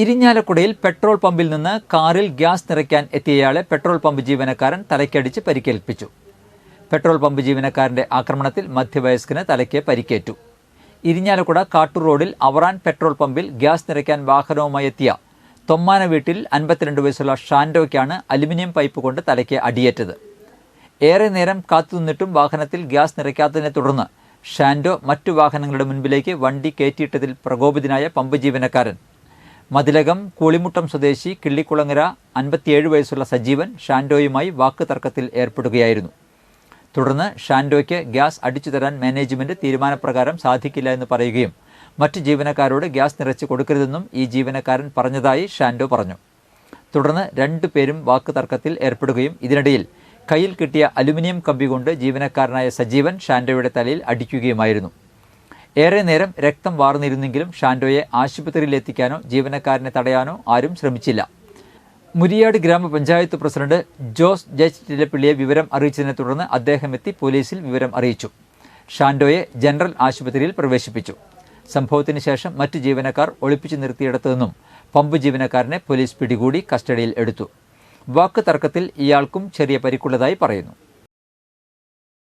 ഇരിഞ്ഞാലക്കുടയിൽ petrol പമ്പിൽ നിന്ന് കാറിൽ ഗ്യാസ് നിറയ്ക്കാൻ എത്തിയയാളെ പെട്രോൾ പമ്പ് ജീവനക്കാരൻ തലയ്ക്കടിച്ച് പരിക്കേൽപ്പിച്ചു. പെട്രോൾ പമ്പ് ജീവനക്കാരന്റെ ആക്രമണത്തിൽ മധ്യവയസ്കന് തലയ്ക്ക് പരിക്കേറ്റു. ഇരിഞ്ഞാലക്കുട കാട്ടൂർ റോഡിൽ അവറാൻ പെട്രോൾ പമ്പിൽ ഗ്യാസ് നിറയ്ക്കാൻ വാഹനവുമായി എത്തിയ തൊമ്മാന വീട്ടിൽ അൻപത്തിരണ്ട് വയസ്സുള്ള ഷാൻഡോയ്ക്കാണ് അലുമിനിയം പൈപ്പ് കൊണ്ട് തലയ്ക്ക് അടിയേറ്റത്. ഏറെ നേരം കാത്തുനിന്നിട്ടും വാഹനത്തിൽ ഗ്യാസ് നിറയ്ക്കാത്തതിനെ തുടർന്ന് ഷാൻഡോ മറ്റു വാഹനങ്ങളുടെ മുൻപിലേക്ക് വണ്ടി കയറ്റിയിട്ടതിൽ പ്രകോപിതനായ പമ്പ് ജീവനക്കാരൻ മതിലകം കൂളിമുട്ടം സ്വദേശി കിള്ളിക്കുളങ്ങര അൻപത്തിയേഴ് വയസ്സുള്ള സജീവൻ ഷാൻഡോയുമായി വാക്ക് തർക്കത്തിൽ ഏർപ്പെടുകയായിരുന്നു. തുടർന്ന് ഷാൻഡോയ്ക്ക് ഗ്യാസ് അടിച്ചു തരാൻ മാനേജ്മെന്റ് തീരുമാനപ്രകാരം സാധിക്കില്ല എന്ന് പറയുകയും മറ്റ് ജീവനക്കാരോട് ഗ്യാസ് നിറച്ച് കൊടുക്കരുതെന്നും ഈ ജീവനക്കാരൻ പറഞ്ഞതായി ഷാൻഡോ പറഞ്ഞു. തുടർന്ന് രണ്ടു പേരും വാക്ക് തർക്കത്തിൽ ഏർപ്പെടുകയും ഇതിനിടയിൽ കയ്യിൽ കിട്ടിയ അലുമിനിയം കമ്പി കൊണ്ട് ജീവനക്കാരനായ സജീവൻ ഷാൻഡോയുടെ തലയിൽ അടിക്കുകയുമായിരുന്നു. ഏറെ നേരം രക്തം വാർന്നിരുന്നെങ്കിലും ഷാൻഡോയെ ആശുപത്രിയിൽ എത്തിക്കാനോ ജീവനക്കാരനെ തടയാനോ ആരും ശ്രമിച്ചില്ല. മുരിയാട് ഗ്രാമപഞ്ചായത്ത് പ്രസിഡന്റ് ജോസ് ജഡ്ജ് ചിലപ്പിള്ളിയെ വിവരം അറിയിച്ചതിനെ തുടർന്ന് അദ്ദേഹം എത്തി പോലീസിൽ വിവരം അറിയിച്ചു. ഷാൻഡോയെ ജനറൽ ആശുപത്രിയിൽ പ്രവേശിപ്പിച്ചു. സംഭവത്തിന് ശേഷം മറ്റു ജീവനക്കാർ ഒളിപ്പിച്ചു നിർത്തിയിടത്തു നിന്നും പമ്പ് ജീവനക്കാരനെ പോലീസ് പിടികൂടി കസ്റ്റഡിയിൽ എടുത്തു. വാക്ക് തർക്കത്തിൽ ഇയാൾക്കും ചെറിയ പരിക്കുള്ളതായി പറയുന്നു.